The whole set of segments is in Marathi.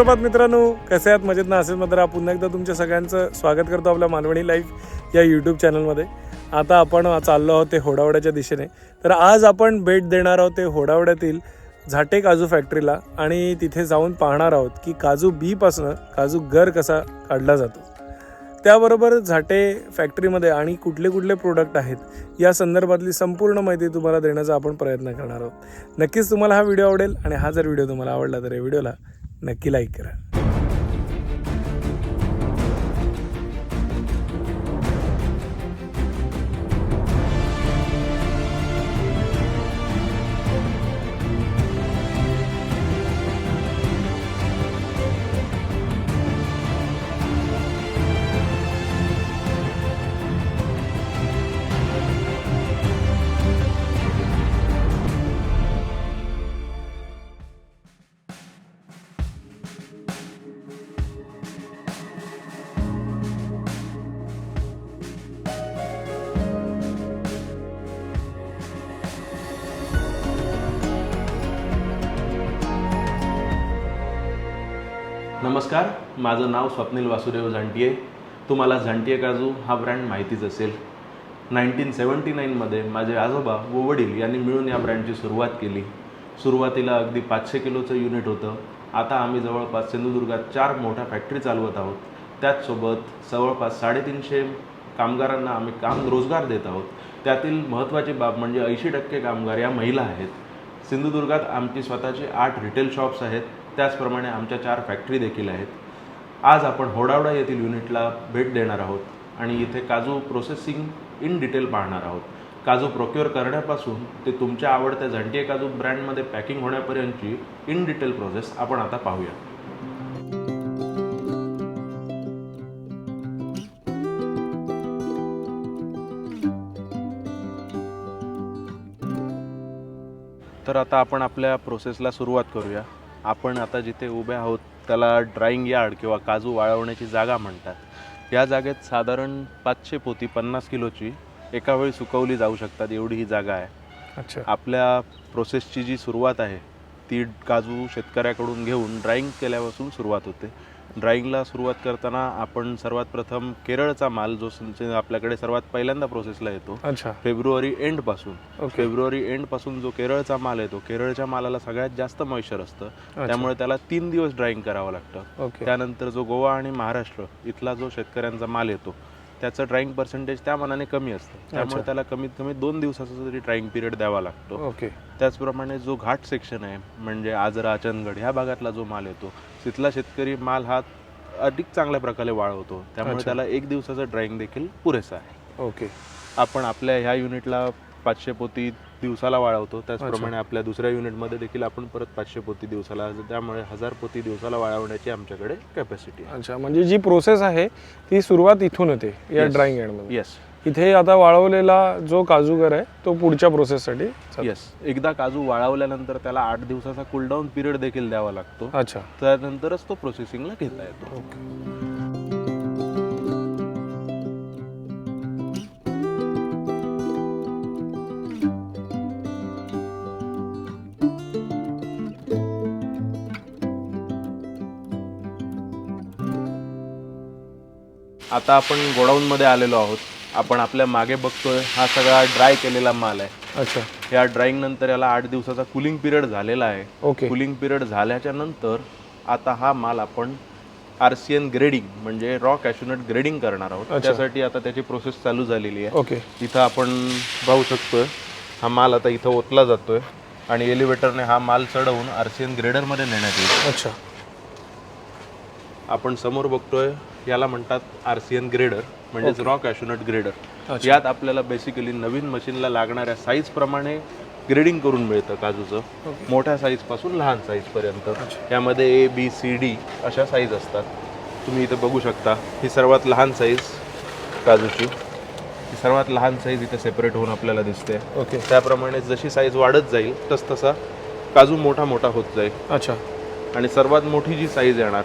सुप्रभात मित्रांनो. कसे आहात? मजेत ना? असेच मात्र पुन्हा एकदा तुमच्या सगळ्यांचं स्वागत करतो आपल्या मालवणी लाईफ या यूट्यूब चॅनलमध्ये आता आपण चाललो आहोत ते होडावड्याच्या दिशेने. तर आज आपण भेट देणार आहोत ते होडावड्यातील झाटे काजू फॅक्टरीला आणि तिथे जाऊन पाहणार आहोत की काजू बीपासनं काजू गर कसा काढला जातो. त्याबरोबर झाटे फॅक्टरीमध्ये आणि कुठले कुठले प्रोडक्ट आहेत या संदर्भातली संपूर्ण माहिती तुम्हाला देण्याचा आपण प्रयत्न करणार आहोत. नक्कीच तुम्हाला हा व्हिडिओ आवडेल आणि हा जर व्हिडिओ तुम्हाला आवडला तर या व्हिडिओला नक्की लाईक करा. माझं नाव स्वप्नील वासुदेव झांटिये. तुम्हाला झांटिये काजू हा ब्रँड माहितीच असेल. नाईन्टीन सेवन्टी नाईनमध्ये माझे आजोबा व वडील यांनी मिळून या ब्रँडची सुरुवात केली. सुरुवातीला अगदी पाचशे किलोचं युनिट होतं. आता आम्ही जवळपास सिंधुदुर्गात चार मोठ्या फॅक्टरी चालवत आहोत. त्याचसोबत जवळपास साडेतीनशे कामगारांना आम्ही काम रोजगार देत आहोत. त्यातील महत्त्वाची बाब म्हणजे ऐंशी टक्के कामगार या महिला आहेत. सिंधुदुर्गात आमची स्वतःची आठ रिटेल शॉप्स आहेत. त्याचप्रमाणे आमच्या चार फॅक्टरी देखील आहेत. आज आपण होडावडा येथील युनिटला भेट देणार आहोत आणि इथे काजू प्रोसेसिंग इन डिटेल पाहणार आहोत. काजू प्रोक्युअर करण्यापासून ते तुमच्या आवडत्या झंटिया काजू ब्रँडमध्ये पॅकिंग होण्यापर्यंतची इन डिटेल प्रोसेस आपण आता पाहूया. तर आता आपण आपल्या प्रोसेसला सुरुवात करूया. आपण आता जिथे उभे आहोत त्याला ड्राईंग यार्ड किंवा काजू वाळवण्याची जागा म्हणतात. या जागेत साधारण पाचशे पोती पन्नास किलोची एका वेळी सुकवली जाऊ शकतात एवढी ही जागा आहे. अच्छा. आपल्या प्रोसेसची जी सुरुवात आहे ती काजू शेतकऱ्याकडून घेऊन ड्राईंग केल्यापासून सुरुवात होते. ड्राईंगला सुरुवात करताना आपण सर्वात प्रथम केरळचा माल जो आपल्याकडे सर्वात पहिल्यांदा प्रोसेसला येतो अच्छा. फेब्रुवारी एंडपासून ओके. फेब्रुवारी एंडपासून जो केरळचा माल येतो केरळच्या मालाला सगळ्यात जास्त मॉइश्चर असतं. त्यामुळे त्याला तीन दिवस ड्राईंग करावं लागतं. त्यानंतर जो गोवा आणि महाराष्ट्र इथला जो शेतकऱ्यांचा माल येतो त्याचं ड्राईंग पर्सेंटेज त्या मनाने कमी असतं. त्यामुळे. त्याला कमीत कमी दोन दिवसाचा तरी ड्राईंग पिरियड द्यावा लागतो. ओके. त्याचप्रमाणे जो घाट सेक्शन आहे म्हणजे आजरा चंदगड ह्या भागातला जो माल येतो तिथला शेतकरी माल हा अधिक चांगल्या प्रकारे वाळवतो. त्यामुळे. त्याला एक दिवसाचं ड्राईंग देखील पुरेसा आहे. ओके. आपण आपल्या ह्या युनिटला पाचशे पोती दिवसाला वाळवतो. त्याचप्रमाणे आपल्या दुसऱ्या युनिटमध्ये देखील आपण परत पाचशे पोती दिवसाला त्यामुळे हजार पोती दिवसाला वाळवण्याची आमच्याकडे कॅपॅसिटी अच्छा म्हणजे जी प्रोसेस आहे ती सुरुवात इथून होते या. ड्राईंगमध्ये. येस इथे आता वाळवलेला जो काजूगर आहे तो पुढच्या प्रोसेससाठी. येस एकदा काजू वाळवल्यानंतर त्याला आठ दिवसाचा कूलडाऊन पिरियड देखील द्यावा लागतो. अच्छा. त्यानंतरच तो प्रोसेसिंगला घेता येतो. ओके आता आपण गोडाऊनमध्ये आलेलो आहोत. आपण आपल्या मागे बघतोय हा सगळा ड्राय केलेला माल आहे. अच्छा. या ड्राईंग नंतर याला आठ दिवसाचा कुलिंग पिरियड झालेला आहे. ओके. कुलिंग पिरियड झाल्याच्यानंतर आता हा माल आपण आर सी एन ग्रेडिंग म्हणजे रॉ कॅशुनट ग्रेडिंग करणार आहोत. त्यासाठी आता त्याची प्रोसेस चालू झालेली आहे. ओके. इथं आपण पाहू शकतोय हा माल आता इथं ओतला जातोय आणि एलिव्हेटरने हा माल चढवून आर सी एन ग्रेडरमध्ये नेण्यात येईल. अच्छा. आपण समोर बघतोय याला म्हणतात आर सी एन ग्रेडर म्हणजेच रॉ कॅशुनट ग्रेडर. यात आपल्याला बेसिकली नवीन मशीनला लागणाऱ्या साईज प्रमाणे ग्रेडिंग करून मिळतं काजूचं. मोठ्या साईजपासून लहान साईज पर्यंत. यामध्ये ए बी सी डी अशा साईज असतात. तुम्ही इथे बघू शकता ही सर्वात लहान साईज काजूची. ही सर्वात लहान साईज इथे सेपरेट होऊन आपल्याला दिसते. ओके. त्याप्रमाणे जशी साईज वाढत जाईल तस तसा काजू मोठा मोठा होत जाईल. अच्छा. आणि सर्वात मोठी जी साईज येणार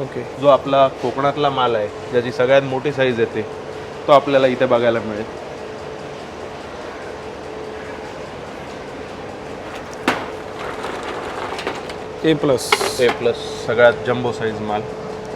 ओके जो आपला कोकणातला माल आहे ज्याची सगळ्यात मोठी साईज येते तो आपल्याला इथे बघायला मिळेल. ए प्लस ए प्लस सगळ्यात जम्बो साईज माल.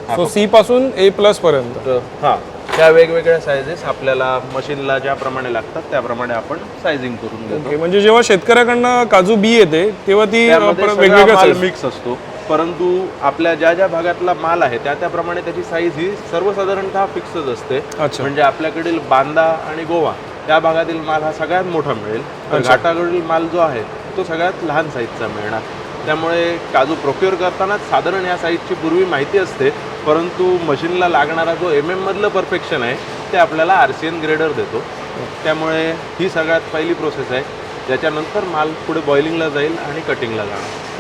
हा सो सी पासून ए प्लस पर्यंत. फक्त हां त्या वेगवेगळ्या सायझेस आपल्याला मशीनला ज्याप्रमाणे लागतात त्याप्रमाणे आपण सायझिंग करून देतो. ओके म्हणजे जेव्हा शेतकऱ्याकडनं काजू बी येते तेव्हा ती अ, त्यामध्ये पर- सगळा वेगवेगळ्या माल size. मिक्स असतो. परंतु आपल्या ज्या ज्या भागातला माल आहे त्या त्याप्रमाणे त्याची साईज ही सर्वसाधारणतः फिक्सच असते. म्हणजे आपल्याकडील बांदा आणि गोवा त्या भागातील माल हा सगळ्यात मोठा मिळेल. तर. घाटाकडील माल जो आहे तो सगळ्यात लहान साईजचा मिळणार. त्यामुळे काजू प्रोक्युअर करताना साधारण या साईजची पूर्वी माहिती असते परंतु मशीनला लागणारा जो एम एममधलं परफेक्शन आहे ते आपल्याला आर सी एन ग्रेडर देतो. त्यामुळे ही सगळ्यात पहिली प्रोसेस आहे. त्याच्यानंतर माल पुढे बॉइलिंगला जाईल आणि कटिंगला जाणार.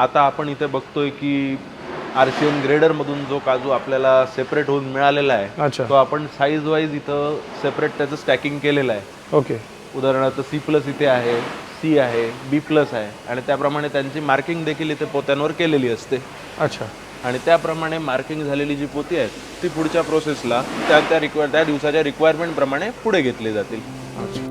आता आपण इथे बघतोय की आर सी एन ग्रेडरमधून जो काजू आपल्याला सेपरेट होऊन मिळालेला आहे अच्छा. तो आपण साईज वाईज इथं सेपरेट त्याचं स्टॅकिंग केलेलं आहे. ओके. उदाहरणार्थ सी प्लस इथे आहे सी आहे बी प्लस आहे आणि त्याप्रमाणे त्यांची मार्किंग देखील इथे पोत्यांवर केलेली असते. अच्छा. आणि त्याप्रमाणे मार्किंग झालेली जी पोती आहेत ती पुढच्या प्रोसेसला त्या त्या रिक्वायर त्या दिवसाच्या रिक्वायरमेंटप्रमाणे पुढे घेतली जातील. अच्छा.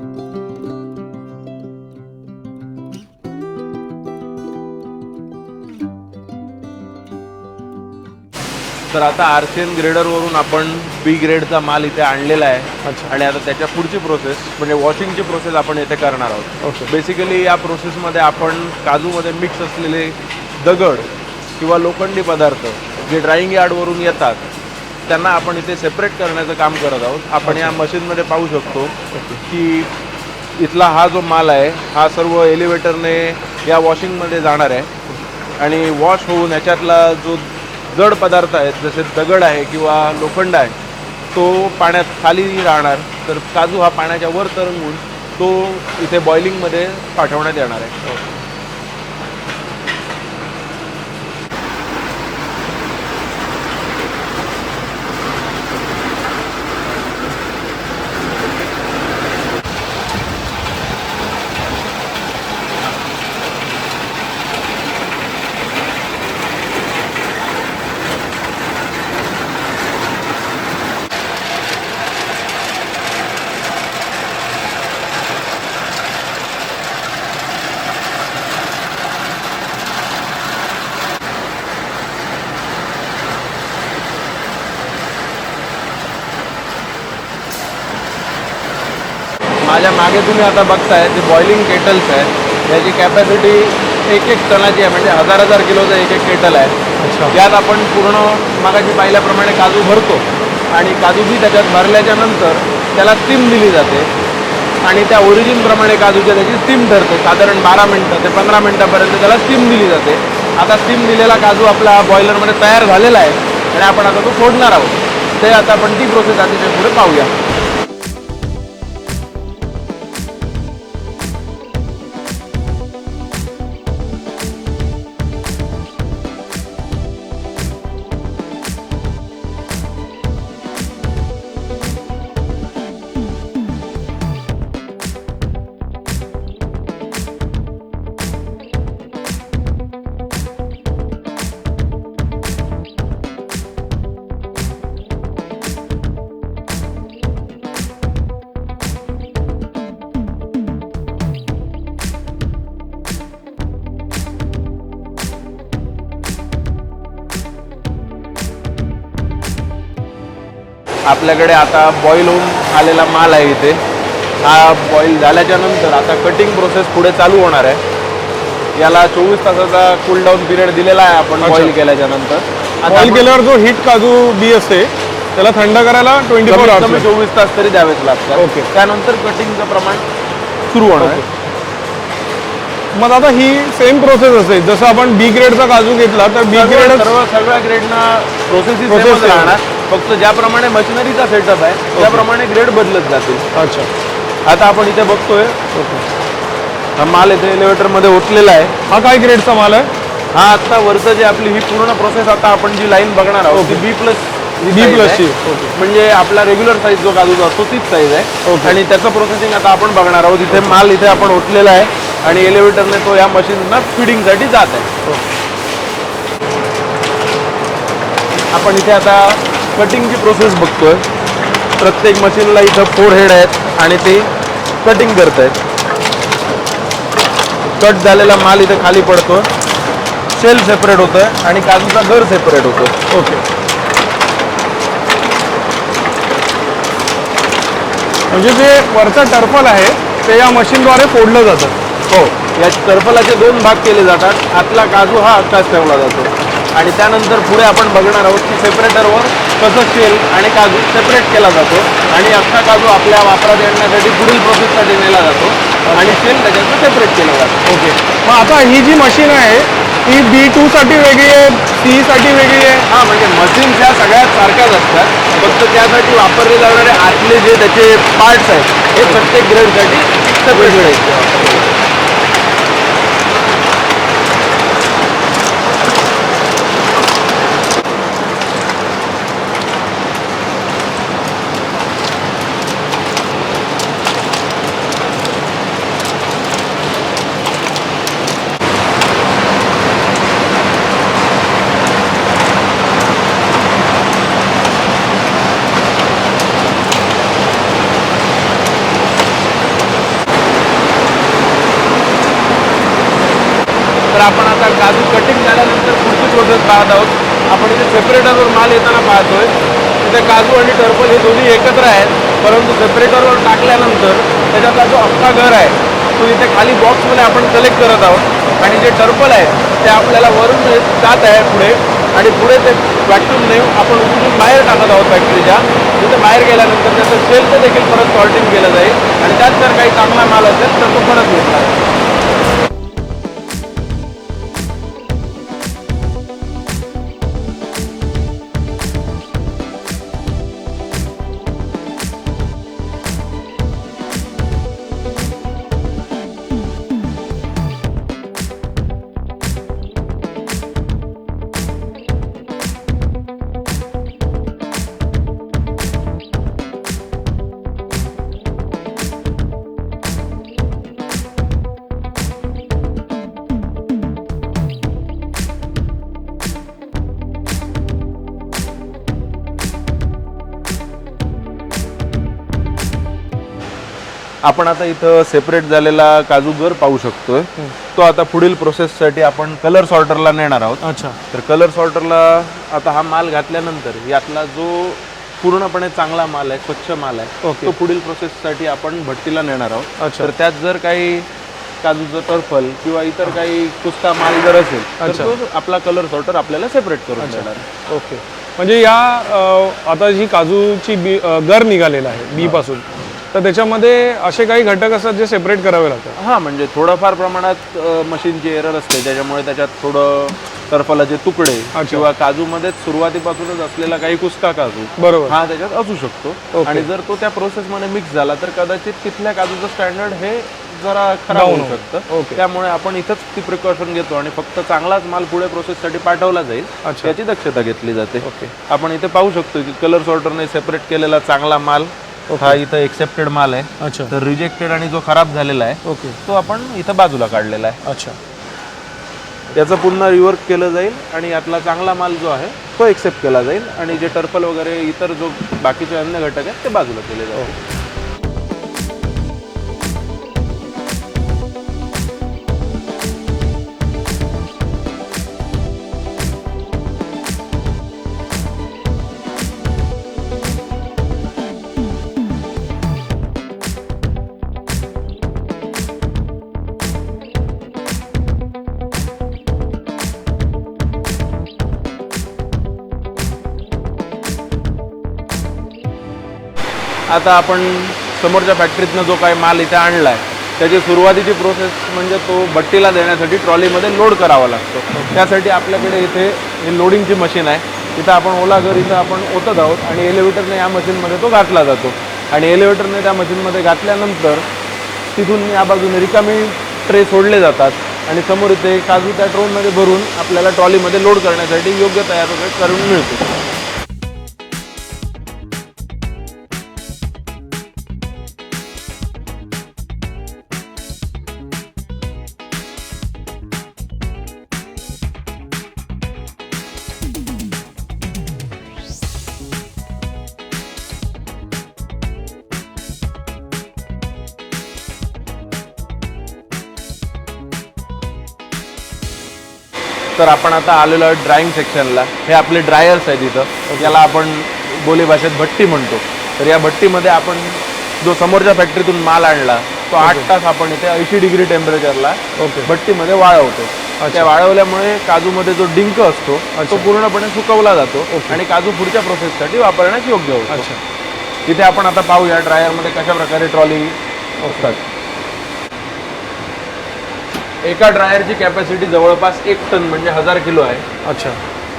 तर आता आर सी एन ग्रेडरवरून आपण बी ग्रेडचा माल इथे आणलेला आहे. अच्छा. आणि आता त्याच्या पुढची प्रोसेस म्हणजे वॉशिंगची प्रोसेस आपण येथे करणार आहोत. ओके बेसिकली या प्रोसेसमध्ये आपण काजूमध्ये मिक्स असलेले दगड किंवा लोखंडी पदार्थ जे ड्राईंग यार्डवरून येतात त्यांना आपण इथे सेपरेट करण्याचं काम करत आहोत. आपण या मशीनमध्ये पाहू शकतो की इथला हा जो माल आहे हा सर्व एलिव्हेटरने या वॉशिंगमध्ये जाणार आहे. आणि वॉश होऊन याच्यातला जो जड पदार्थ आहेत जसे दगड आहे किंवा लोखंड आहे तो पाण्यात खाली राहणार. तर काजू हा पाण्याच्या वर तरंगून तो इथे बॉइलिंगमध्ये पाठवण्यात येणार आहे. हो. माझ्या मागे तुम्ही आता बघताय ते बॉइलिंग केटल्स आहेत याची कॅपॅसिटी एक एक टनाची आहे म्हणजे हजार हजार किलोचं एक एक केटल आहे. अच्छा. यात आपण पूर्ण मागाशी पाहिल्याप्रमाणे काजू भरतो आणि काजू बी त्याच्यात भरल्याच्या नंतर त्याला स्टीम दिली जाते आणि त्या ओरिजिनप्रमाणे काजूच्या त्याची स्टीम ठरते. साधारण बारा मिनटं ते पंधरा मिनटापर्यंत त्याला स्टीम दिली जाते. आता स्टीम दिलेला काजू आपला बॉयलरमध्ये तयार झालेला आहे आणि आपण आता तो सोडणार आहोत. ते आता आपण ती प्रोसेस अतिशय पुढे पाहूया. आपल्याकडे आता बॉईल होऊन आलेला माल आहे इथे. हा बॉईल झाल्याच्यानंतर आता कटिंग प्रोसेस पुढे चालू होणार आहे. याला चोवीस तासाचा कूल डाऊन पिरियड दिलेला आहे आपण. बॉईल केल्याच्यानंतर. आता बॉईल केल्यावर जो हिट काजू बी असते त्याला थंड करायला ट्वेंटी फोर आवर्स चोवीस तास तरी द्यावेच लागतात. ओके. त्यानंतर कटिंगचं प्रमाण सुरू होणार आहे. मग आता ही सेम प्रोसेस असेल जसं आपण बी ग्रेडचा काजू घेतला तर बी ग्रेड सर्व सगळ्या ग्रेडना प्रोसेस. राहणार. फक्त ज्याप्रमाणे मशिनरीचा सेटअप आहे त्याप्रमाणे ग्रेड बदलत जातील. अच्छा. आता आपण इथे बघतोय हा माल इथे एलिव्हेटरमध्ये ओतलेला आहे. हा काय ग्रेडचा माल आहे? हा आता वरचं जे आपली ही पूर्ण प्रोसेस आता आपण जी लाईन बघणार आहोत ती बी प्लस B plus ची. म्हणजे आपला रेग्युलर साईज जो काजूचा असतो तीच साईज आहे. आणि त्याचं प्रोसेसिंग आता आपण बघणार आहोत. इथे माल इथे आपण ओतलेला आहे आणि एलिव्हेटरने तो या मशीनना फिडिंगसाठी जात आहे. आपण इथे आता कटिंगची प्रोसेस बघतोय. प्रत्येक मशीनला इथं फोर हेड आहेत आणि ते कटिंग करत आहेत कट झालेला माल इथे खाली पडतो. शेल सेपरेट होतोय आणि काजूचा घर सेपरेट होतो. ओके म्हणजे जे वरचं टर्फल आहे ते या मशीनद्वारे फोडलं जातं. हो. या टर्फलाचे दोन भाग केले जातात. आतला काजू हा अख्खाच ठेवला जातो. आणि त्यानंतर पुढे आपण बघणार आहोत की सेपरेटरवर कसं शेल आणि काजू सेपरेट केला जातो. आणि अख्खा काजू आपल्या वापरात येण्यासाठी पुढील प्रोसेससाठी नेला जातो. आणि शेल त्याच्यातून सेपरेट केला जातो. ओके. मग आता ही जी मशीन आहे ती बी टू साठी वेगळी आहे सी साठी वेगळी आहे? हा म्हणजे मशीन्स ह्या सगळ्यात सारख्याच असतात. फक्त त्यासाठी वापरले जाणारे आतले जे त्याचे पार्ट्स आहेत हे प्रत्येक ग्रेडसाठी वेगळे आहेत तर आपण आता काजू कटिंग झाल्यानंतर पुढची प्रोसेस पाहत आहोत. आपण इथे सेपरेटरवर माल येताना पाहतोय. तिथे काजू आणि टर्पल हे दोन्ही एकत्र आहेत. परंतु सेपरेटरवर टाकल्यानंतर त्याच्यातला जो अख्खा घर आहे तो इथे खाली बॉक्समध्ये आपण कलेक्ट करत आहोत. आणि जे टर्पल आहे ते आपल्याला वरून जात आहे पुढे. आणि पुढे ते व्हॅक्यूमने आपण उचलून बाहेर टाकत आहोत फॅक्टरीच्या तिथे बाहेर गेल्यानंतर त्याचं सेलचं देखील परत सॉर्टिंग केलं जाईल. आणि त्यात जर काही चांगला माल असेल तर तो परत घेतला आपण आता इथं सेपरेट झालेला काजूगर पाहू शकतोय. तो आता पुढील प्रोसेससाठी आपण कलर सॉर्टरला नेणार आहोत. अच्छा. तर कलर सॉर्टरला आता हा माल घातल्यानंतर यातला जो पूर्णपणे चांगला माल आहे स्वच्छ माल आहे. तो पुढील प्रोसेससाठी आपण भट्टीला नेणार आहोत. अच्छा. तर त्यात जर काही काजूचं टर्फल किंवा इतर काही कुस्ता माल जर असेल तर अच्छा. तो आपला कलर सॉर्टर आपल्याला सेपरेट करून देणार. ओके. म्हणजे या आता जी काजूची बी गर निघालेला आहे बी पासून. तर त्याच्यामध्ये असे काही घटक असतात जे सेपरेट करावे लागतात हा म्हणजे थोडंफार प्रमाणात मशीनची एरर असते त्याच्यामुळे त्याच्यात थोडं टर्फलाचे तुकडे किंवा काजूमध्ये सुरुवातीपासूनच असलेला काही कुस्का काजू बरोबर हा त्याच्यात असू शकतो. आणि जर तो त्या प्रोसेसमध्ये मिक्स झाला तर कदाचित तिथल्या काजूचं स्टँडर्ड हे जरा खराब होऊ. शकतं. त्यामुळे आपण इथंच ती प्रिकॉशन घेतो आणि फक्त चांगलाच माल पुढे प्रोसेससाठी पाठवला जाईल. याची दक्षता घेतली जाते ओके. आपण इथे पाहू शकतो की कलर सॉर्टरने सेपरेट केलेला चांगला माल हा इथं एक्सेप्टेड माल आहे. अच्छा. तर रिजेक्टेड आणि जो खराब झालेला आहे ओके तो आपण इथं बाजूला काढलेला आहे. अच्छा. याचं पुन्हा रिवर्क केलं जाईल आणि यातला चांगला माल जो आहे तो एक्सेप्ट केला जाईल आणि जे टर्पल वगैरे इतर जो बाकीचे अन्य घटक आहेत ते बाजूला केले जातील. आता आपण समोरच्या फॅक्टरीतनं जो काही माल इथे आणला आहे त्याची सुरुवातीची प्रोसेस म्हणजे तो भट्टीला देण्यासाठी ट्रॉलीमध्ये लोड करावा लागतो. त्यासाठी आपल्याकडे इथे हे लोडिंगची मशीन आहे. इथं आपण ओला घर इथं आपण ओतत आहोत आणि एलिव्हेटरने या मशीनमध्ये तो घातला जातो. आणि एलिव्हेटरने त्या मशीनमध्ये घातल्यानंतर तिथून या बाजूने रिकामी ट्रे सोडले जातात आणि समोर इथे काजू त्या ट्रोनमध्ये भरून आपल्याला ट्रॉलीमध्ये लोड करण्यासाठी योग्य तयार करून मिळतो. तर आपण आता आलेलो आहे ड्रायिंग सेक्शनला हे आपले ड्रायर्स आहेत इथं. याला आपण बोली भाषेत भट्टी म्हणतो. तर या भट्टीमध्ये आपण जो समोरच्या फॅक्टरीतून माल आणला तो आठ तास आपण इथे ऐंशी डिग्री टेम्परेचरला ओके भट्टीमध्ये वाळवतो. त्या वाळवल्यामुळे काजूमध्ये जो डिंक असतो तो पूर्णपणे सुकवला जातो आणि काजू पुढच्या प्रोसेससाठी वापरण्यास योग्य होतो. अच्छा. तिथे आपण आता पाहूया ड्रायरमध्ये कशा प्रकारे ट्रॉली असतात. एका ड्रायरची कॅपॅसिटी जवळपास एक टन म्हणजे हजार किलो आहे. अच्छा.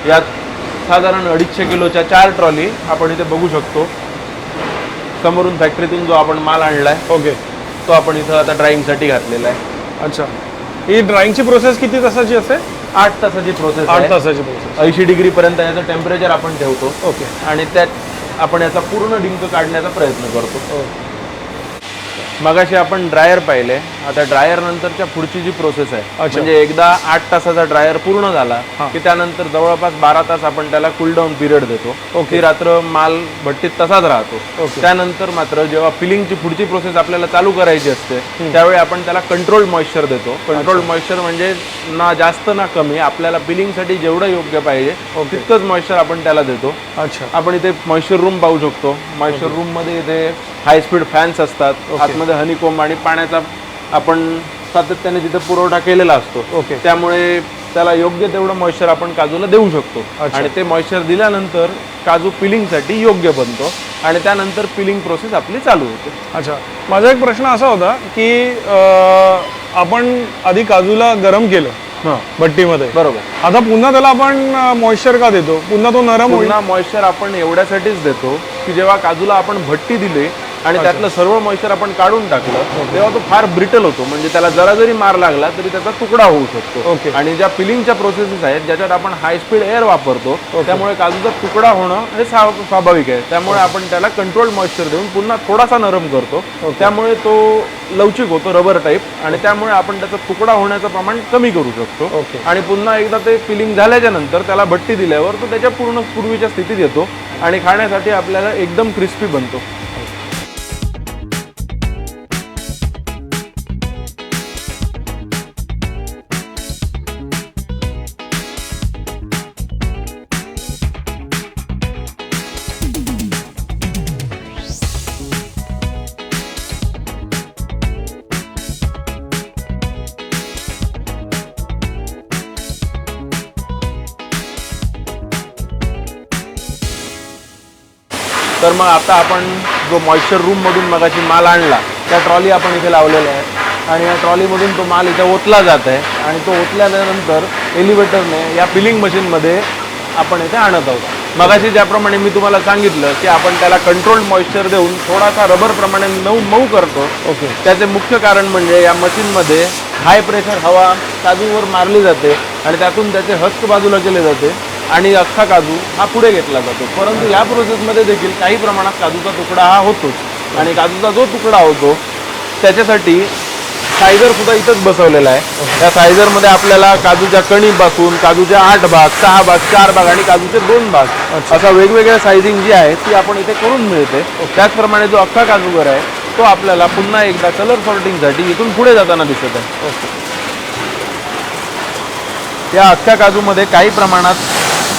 यात साधारण अडीचशे किलोच्या चार ट्रॉली आपण इथे बघू शकतो. समोरून फॅक्टरीतून जो आपण माल आणलाय ओके. तो आपण इथं आता ड्रायिंगसाठी घातलेला आहे. अच्छा. ही ड्रॉइंगची प्रोसेस किती तासाची असते? आठ तासाची प्रोसेस आठ आहे. तासाची प्रोसेस. ऐंशी डिग्री पर्यंत याचं टेम्परेचर आपण ठेवतो. ओके. आणि त्यात आपण याचा पूर्ण डिंक काढण्याचा प्रयत्न करतो. मगाशी आपण ड्रायर पाहिले. आता ड्रायर नंतरच्या पुढची जी प्रोसेस आहे. म्हणजे एकदा आठ तासाचा ड्रायर पूर्ण झाला. की त्यानंतर जवळपास बारा तास आपण त्याला कूलडाऊन पिरियड देतो. ओके. रात्र माल भट्टीत तसाच राहतो. त्यानंतर मात्र जेव्हा फिलिंगची पुढची प्रोसेस आपल्याला चालू करायची असते त्यावेळी आपण त्याला कंट्रोल मॉइश्चर देतो. कंट्रोल मॉइश्चर म्हणजे ना जास्त ना कमी आपल्याला फिलिंगसाठी जेवढं योग्य पाहिजे तितकंच मॉइश्चर आपण त्याला देतो. अच्छा. आपण इथे मॉइश्चर रूम पाहू शकतो. मॉइश्चर रूममध्ये इथे हाय स्पीड फॅन्स असतात. आतमध्ये हनीकोंब आणि पाण्याचा आपण सातत्याने तिथे पुरवठा केलेला असतो ओके. त्यामुळे त्याला योग्य तेवढं मॉइश्चर आपण काजूला देऊ शकतो. अच्छा. आणि ते मॉइश्चर दिल्यानंतर काजू पिलिंगसाठी योग्य बनतो. आणि त्यानंतर पिलिंग प्रोसेस आपली चालू होते. अच्छा. माझा एक प्रश्न असा होता की अं, आपण आधी काजूला गरम केलं हां. भट्टीमध्ये. बरोबर. आता पुन्हा त्याला आपण मॉइश्चर का देतो? पुन्हा तो नरम होईल? पुन्हा मॉइश्चर आपण एवढ्यासाठीच देतो की जेव्हा काजूला आपण भट्टी दिली आणि त्यातलं सर्व मॉइश्चर आपण काढून टाकलं तेव्हा तो फार ब्रिटल होतो. म्हणजे त्याला जरा जरी मार लागला तरी त्याचा तुकडा होऊ शकतो. ओके. आणि ज्या फिलिंगच्या प्रोसेसेस आहेत ज्याच्यात आपण हाय स्पीड एअर वापरतो त्यामुळे काजूचा तुकडा होणं हे स्वा- स्वाभाविक आहे. त्यामुळे आपण त्याला कंट्रोल मॉइश्चर देऊन पुन्हा थोडासा नरम करतो. त्यामुळे तो लवचिक होतो रबर टाईप आणि त्यामुळे आपण त्याचा तुकडा होण्याचं प्रमाण कमी करू शकतो. ओके. आणि पुन्हा एकदा ते फिलिंग झाल्याच्यानंतर त्याला भट्टी दिल्यावर तो त्याच्या पूर्ण पूर्वीच्या स्थितीत येतो. आणि खाण्यासाठी आपल्याला एकदम क्रिस्पी बनतो. तर मग आता आपण जो मॉइश्चर रूममधून मगाशी माल आणला त्या ट्रॉली आपण इथे लावलेल्या आहे. आणि या ट्रॉलीमधून तो माल इथे ओतला जात आहे. आणि तो ओतल्यानंतर एलिव्हेटरने या फिलिंग मशीनमध्ये आपण इथे आणत आहोत. मगाशी ज्याप्रमाणे मी तुम्हाला सांगितलं की आपण त्याला कंट्रोल मॉइश्चर देऊन थोडासा रबर प्रमाणे नऊ मऊ करतो. ओके. त्याचे मुख्य कारण म्हणजे या मशीनमध्ये हाय प्रेशर हवा काजूवर मारली जाते आणि त्यातून त्याचे हस्क बाजूला केले जाते. आणि अख्खा काजू हा पुढे घेतला जातो. परंतु या प्रोसेसमध्ये देखील काही प्रमाणात काजूचा तुकडा हा होतोच. आणि काजूचा जो तुकडा होतो त्याच्यासाठी सायझर सुद्धा इथंच बसवलेला आहे. त्या सायझरमध्ये आपल्याला काजूच्या कणीपासून काजूच्या आठ भाग सहा भाग चार भाग आणि काजूचे दोन भाग असा वेगवेगळ्या सायझिंग जी आहे ती आपण इथे करून मिळते. त्याचप्रमाणे जो अख्खा काजूगर आहे तो आपल्याला पुन्हा एकदा कलर सॉर्टिंगसाठी इथून पुढे जाताना दिसत आहे. या अख्ख्या काजूमध्ये काही प्रमाणात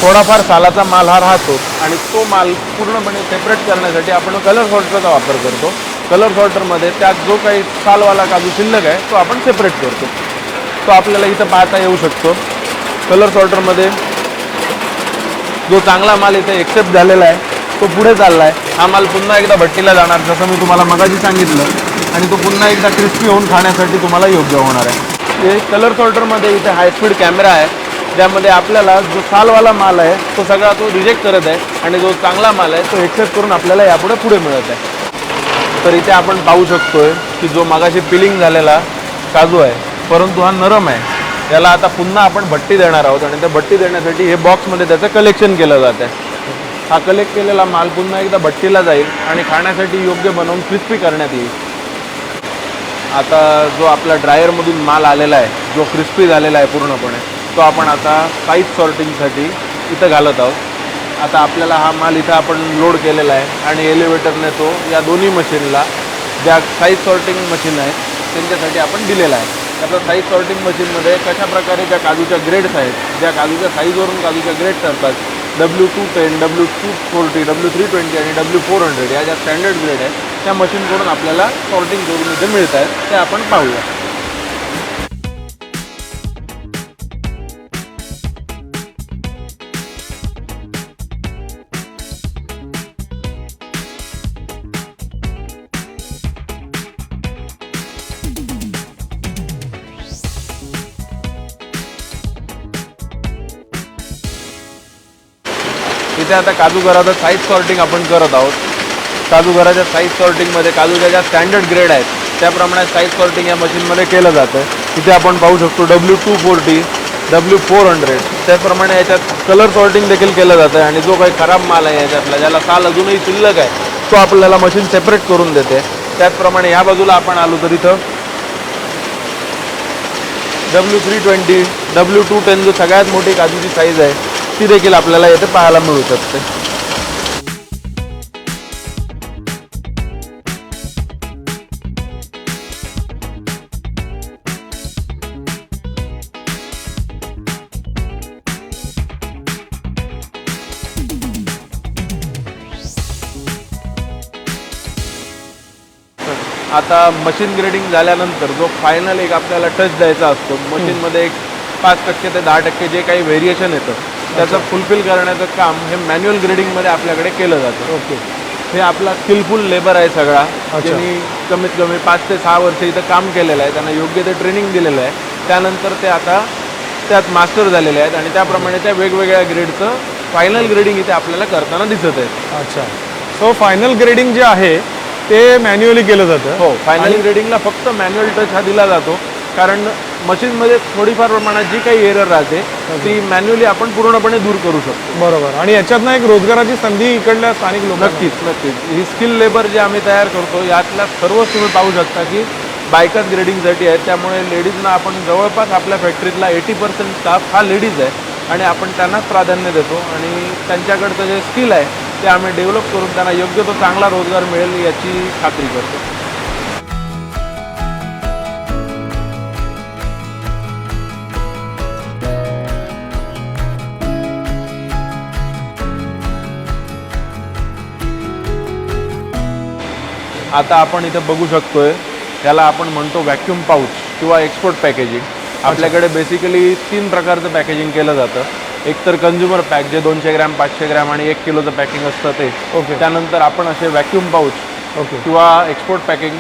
थोडाफार सालाचा माल हा राहतो आणि तो माल पूर्णपणे सेपरेट करण्यासाठी आपण कलर सॉर्टरचा वापर करतो. कलर सॉर्टरमध्ये त्यात जो काही सालवाला काजू शिल्लक आहे तो आपण सेपरेट करतो. तो आपल्याला इथं पाहता येऊ शकतो. कलर सॉर्टरमध्ये जो चांगला माल इथे एक्सेप्ट झालेला आहे तो पुढे चालला आहे. हा माल पुन्हा एकदा भट्टीला जाणार जसं मी तुम्हाला मगाशी सांगितलं. आणि तो पुन्हा एकदा क्रिस्पी होऊन खाण्यासाठी तुम्हाला योग्य होणार आहे. हे कलर सॉर्टरमध्ये इथे हाय स्पीड कॅमेरा आहे. ज्यामध्ये आपल्याला जो सालवाला माल आहे तो सगळा तो रिजेक्ट करत आहे आणि जो चांगला माल आहे तो एक्सेप्ट करून आपल्याला यापुढे पुढे मिळत आहे. तर इथे आपण पाहू शकतोय की जो मागाशी पिलिंग झालेला काजू आहे परंतु हा नरम आहे. त्याला आता पुन्हा आपण भट्टी देणार आहोत आणि त्या भट्टी देण्यासाठी हे बॉक्समध्ये त्याचं कलेक्शन केलं जात आहे. हा कलेक्ट केलेला माल पुन्हा एकदा भट्टीला जाईल आणि खाण्यासाठी योग्य बनवून क्रिस्पी करण्यात येईल. आता जो आपला ड्रायरमधून माल आलेला आहे जो क्रिस्पी झालेला आहे पूर्णपणे तो आपण आता साईज सॉर्टिंगसाठी इथं घालत आहोत. आता आपल्याला हा माल इथं आपण लोड केलेला आहे आणि एलिव्हेटरने तो या दोन्ही मशीनला ज्या साईज सॉर्टिंग मशीन आहेत त्यांच्यासाठी आपण दिलेला आहे. त्याचा साईज सॉर्टिंग मशीनमध्ये कशा प्रकारे ज्या काजूच्या ग्रेड्स आहेत ज्या काजूच्या साईजवरून काजूच्या ग्रेड ठरतात W two ten W two forty W three twenty आणि डब्ल्यू फोर हंड्रेड या ज्या स्टँडर्ड ग्रेड आहेत त्या मशीनकडून आपल्याला सॉर्टिंग करून इथे मिळत आहेत ते आपण पाहूया. इथे आता काजू घराचं साईज सॉर्टिंग आपण करत आहोत. काजू घराच्या साईज सॉर्टिंगमध्ये काजूच्या ज्या स्टँडर्ड ग्रेड आहेत त्याप्रमाणे साईज सॉर्टिंग या मशीनमध्ये केलं जातं. इथे आपण पाहू शकतो W two forty W four hundred त्याप्रमाणे याच्यात कलर सॉर्टिंग देखील केलं जातं आणि जो काही खराब माल आहे याच्यातला ज्याला साल अजूनही शिल्लक आहे तो आपल्याला मशीन सेपरेट करून देते. त्याचप्रमाणे या बाजूला आपण आलो तर इथं W three twenty W two ten जो सगळ्यात मोठी काजूची साईज आहे ती देखील आपल्याला येथे पाहायला मिळू शकते. आता मशीन ग्रेडिंग झाल्यानंतर जो फायनल एक आपल्याला टच द्यायचा असतो मशीनमध्ये एक पाच टक्के ते दहा टक्के जे काही व्हेरिएशन येतं त्याचं फुलफिल करण्याचं काम हे मॅन्युअल ग्रेडिंगमध्ये आपल्याकडे केलं जातं. ओके. हे आपला स्किलफुल लेबर आहे सगळा. ज्यांनी कमीत कमी पाच ते सहा वर्ष इथं काम केलेलं आहे त्यांना योग्य ते ट्रेनिंग दिलेलं आहे. त्यानंतर ते आता त्यात मास्टर झालेले आहेत आणि त्याप्रमाणे त्या वेगवेगळ्या ग्रेडचं फायनल ग्रेडिंग इथे आपल्याला करताना दिसत आहे. अच्छा. सो फायनल ग्रेडिंग जे आहे ते मॅन्युअली केलं जातं. हो फायनल ग्रेडिंगला फक्त मॅन्युअल टच हा दिला जातो. कारण मशीनमध्ये थोडीफार प्रमाणात जी काही एरर राहते ती मॅन्युअली आपण पूर्णपणे दूर करू शकतो. बरोबर. आणि याच्यातनं एक रोजगाराची संधी इकडल्या स्थानिक लोक नक्कीच नक्कीच. ही स्किल लेबर जे आम्ही तयार करतो यातल्या सर्वच तुम्ही पाहू शकता की बायकाच ग्रेडिंगसाठी आहेत त्यामुळे लेडीजना आपण जवळपास आपल्या फॅक्टरीतला एटी पर्सेंट स्टाफ हा लेडीज आहे. आणि आपण त्यांनाच प्राधान्य देतो. आणि त्यांच्याकडचं जे स्किल आहे ते आम्ही डेव्हलप करून त्यांना योग्य तो चांगला रोजगार मिळेल याची खात्री करतो. आता आपण इथे बघू शकतोय याला आपण म्हणतो व्हॅक्यूम पाऊच किंवा एक्सपोर्ट पॅकेजिंग आपल्याकडे बेसिकली तीन प्रकारचं पॅकेजिंग केलं जातं. एक तर कन्झ्युमर पॅक जे दोनशे ग्रॅम पाचशे ग्रॅम आणि एक किलोचं पॅकिंग असतं ते. ओके. त्यानंतर आपण असे व्हॅक्यूम पाऊच ओके. किंवा एक्सपोर्ट पॅकिंग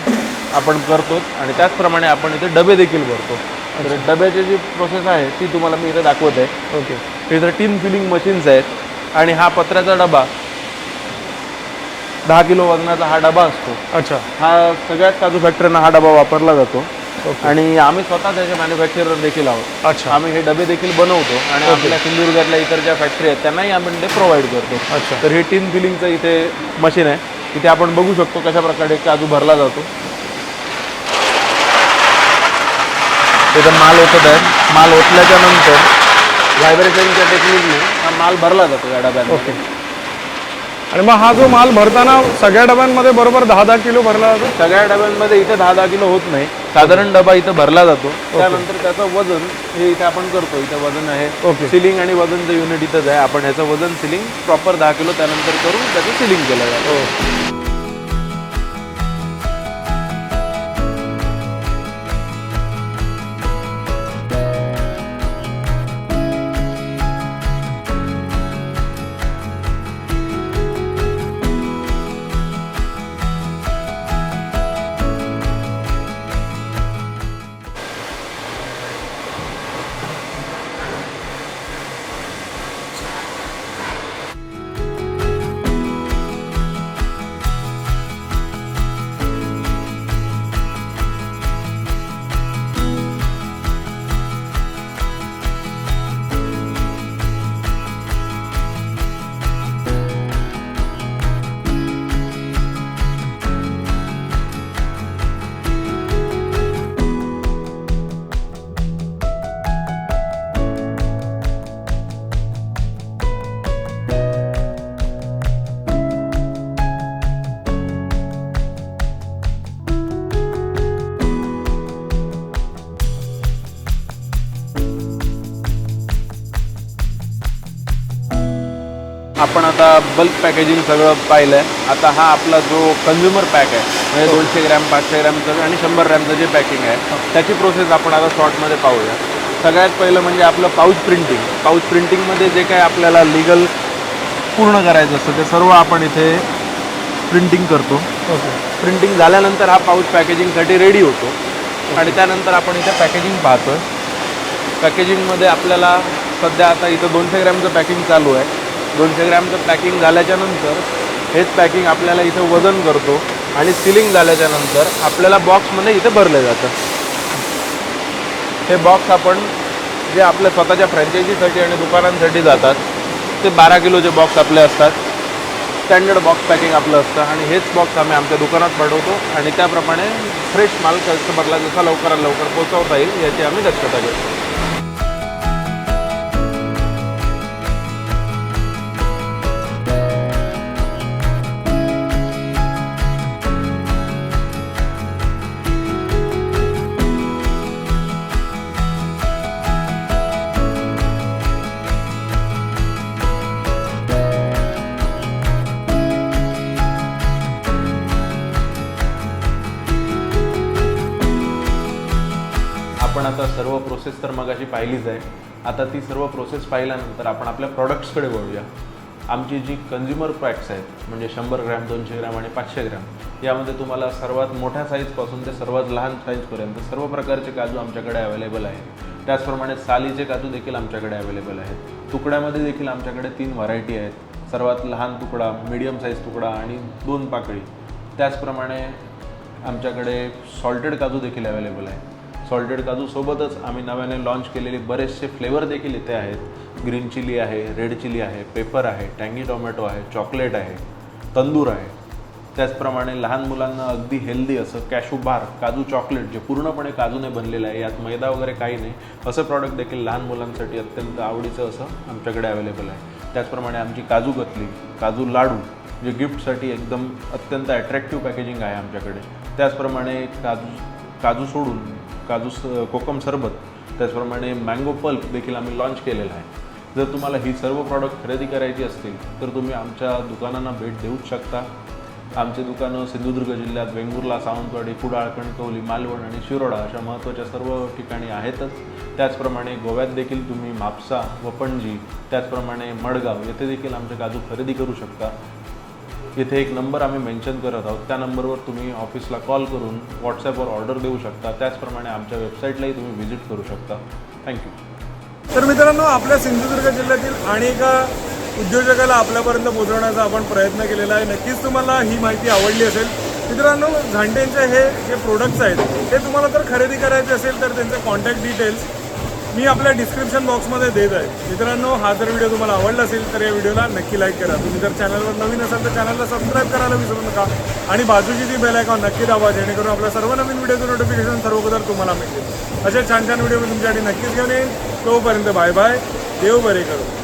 आपण करतो आणि त्याचप्रमाणे आपण इथे डबे देखील भरतो. तर डब्याची जी प्रोसेस आहे ती तुम्हाला मी इथे दाखवत आहे. ओके. इथं टीन फिलिंग मशीन्स आहेत आणि हा पत्र्याचा डबा दहा किलो वजनाचा हा डबा असतो. अच्छा. हा सगळ्यात काजू फॅक्टरीना हा डबा वापरला जातो. आणि आम्ही स्वतः त्याचे मॅन्युफॅक्चरर देखील आहोत. अच्छा. आम्ही हे डबे देखील बनवतो आणि आपल्या सिंधुदुर्गातल्या इतर ज्या फॅक्टरी आहेत त्यांनाही आम्ही ते प्रोव्हाइड करतो. अच्छा. तर हे टीन फिलिंगचं इथे मशीन आहे. इथे आपण बघू शकतो कशा प्रकारे काजू भरला जातो. इथं माल ओतत आहे. माल ओतल्याच्या नंतर व्हायब्रेशनच्या टेक्निकने हा माल भरला जातो या डब्यात ओके. आणि मग हा जो माल भरताना सगळ्या डब्यांमध्ये बरोबर दहा दहा किलो भरला जातो? सगळ्या डब्यांमध्ये इथे दहा दहा किलो होत नाही. साधारण डबा इथं भरला जातो. त्यानंतर त्याचं वजन हे इथे आपण करतो. इथं वजन आहे ओके. सिलिंग आणि वजनचं युनिट इथंच आहे. आपण ह्याचं वजन सिलिंग प्रॉपर दहा किलो त्यानंतर करून त्याचं सिलिंग केलं जातं. आपण आता बल्क पॅकेजिंग सगळं पाहिलं आहे आता हा आपला जो कन्झ्युमर पॅक आहे म्हणजे दोनशे ग्रॅम पाचशे ग्रॅमचं आणि शंभर ग्रॅमचं जे पॅकिंग आहे त्याची प्रोसेस आपण आता शॉर्टमध्ये पाहूया. सगळ्यात पहिलं म्हणजे आपलं पाऊच प्रिंटिंग पाऊच प्रिंटिंगमध्ये जे काय आपल्याला लिगल पूर्ण करायचं असतं ते सर्व आपण इथे प्रिंटिंग करतो. ओके. प्रिंटिंग झाल्यानंतर हा पाऊच पॅकेजिंगसाठी रेडी होतो. आणि त्यानंतर आपण इथे पॅकेजिंग पाहतो पॅकेजिंगमध्ये आपल्याला सध्या आता इथं दोनशे ग्रॅमचं पॅकिंग चालू आहे. दोनशे ग्रॅमचं पॅकिंग झाल्याच्यानंतर हेच पॅकिंग आपल्याला इथं वजन करतो आणि सिलिंग झाल्याच्यानंतर आपल्याला बॉक्समध्ये इथे भरलं जातं. हे बॉक्स आपण जे आपल्या स्वतःच्या फ्रँचायझीसाठी आणि दुकानांसाठी जातात ते बारा किलोचे बॉक्स आपले असतात. स्टँडर्ड बॉक्स पॅकिंग आपलं असतं आणि हेच बॉक्स आम्ही आमच्या दुकानात पाठवतो आणि त्याप्रमाणे फ्रेश माल कस्टमरला जसा लवकरात लवकर पोहोचवता येईल याची आम्ही दक्षता घेतो. प्रोसेस तर मगाशी पाहिलीच आहे. आता ती सर्व प्रोसेस पाहिल्यानंतर आपण आपल्या प्रॉडक्ट्सकडे वळूया. आमची जी कन्झ्युमर पॅक्स आहेत म्हणजे शंभर ग्रॅम दोनशे ग्रॅम आणि पाचशे ग्रॅम यामध्ये तुम्हाला सर्वात मोठ्या साईजपासून ते सर्वात लहान साईजपर्यंत सर्व प्रकारचे काजू आमच्याकडे अवेलेबल आहेत. त्याचप्रमाणे सालीचे काजू देखील आमच्याकडे अवेलेबल आहेत. तुकड्यामध्ये देखील आमच्याकडे तीन व्हरायटी आहेत. सर्वात लहान तुकडा मीडियम साईज तुकडा आणि दोन पाकळी. त्याचप्रमाणे आमच्याकडे सॉल्टेड काजू देखील अवेलेबल आहे सॉल्टेड काजूसोबतच आम्ही नव्याने लॉन्च केलेले बरेचसे फ्लेवर देखील इथे आहेत. ग्रीन चिली आहे रेड चिली आहे पेपर आहे टँगी टोमॅटो आहे चॉकलेट आहे तंदूर आहे. त्याचप्रमाणे लहान मुलांना अगदी हेल्दी असं कॅशू बार काजू चॉकलेट जे पूर्णपणे काजूने बनलेलं आहे यात मैदा वगैरे काही नाही. असं प्रॉडक्ट देखील लहान मुलांसाठी अत्यंत आवडीचं असं आमच्याकडे अवेलेबल आहे. त्याचप्रमाणे आमची काजू कतली काजू लाडू जे गिफ्टसाठी एकदम अत्यंत ॲट्रॅक्टिव्ह पॅकेजिंग आहे आमच्याकडे. त्याचप्रमाणे काजू काजू सोडून काजू स कोकम सरबत त्याचप्रमाणे मँगो पल्प देखील आम्ही लॉन्च केलेला आहे. जर तुम्हाला ही सर्व प्रॉडक्ट खरेदी करायची असतील तर तुम्ही आमच्या दुकानांना भेट देऊच शकता. आमचे दुकानं सिंधुदुर्ग जिल्ह्यात वेंगुर्ला सावंतवाडी कुडाळ कणकवली मालवण आणि शिरोडा अशा महत्त्वाच्या सर्व ठिकाणी आहेतच. त्याचप्रमाणे गोव्यात देखील तुम्ही म्हापसा व पणजी त्याचप्रमाणे मडगाव येथे देखील आमचे काजू खरेदी करू शकता. इथे एक नंबर आम्ही मेन्शन करत आहोत. त्या नंबरवर तुम्ही ऑफिसला कॉल करून व्हॉट्सॲपवर ऑर्डर देऊ शकता. त्याचप्रमाणे आमच्या वेबसाईटलाही तुम्ही व्हिजिट करू शकता. थँक्यू तर मित्रांनो आपल्या सिंधुदुर्ग जिल्ह्यातील आणि एका उद्योजकाला आपल्यापर्यंत पोहोचवण्याचा आपण प्रयत्न केलेला आहे. नक्कीच तुम्हाला ही माहिती आवडली असेल. मित्रांनो झांटेंचे हे जे प्रोडक्ट्स आहेत ते तुम्हाला जर खरेदी करायचे असेल तर त्यांचे कॉन्टॅक्ट डिटेल्स मी आपल्या डिस्क्रिप्शन बॉक्समध्ये देत आहे. मित्रांनो हा जर व्हिडिओ तुम्हाला आवडला असेल तर या व्हिडिओला नक्की लाईक करा. तुम्ही जर चॅनलवर नवीन असाल तर चॅनलला सबस्क्राईब करायला विसरू नका. आणि बाजूची जी बेल आयकॉन नक्की दाबा जेणेकरून आपल्या सर्व नवीन व्हिडिओचं नोटिफिकेशन सर्वप्रथम तुम्हाला मिळतील असे छान छान व्हिडिओ मी तुमच्यासाठी नक्कीच घेऊन येईन. तोपर्यंत बाय बाय देव बरे करू.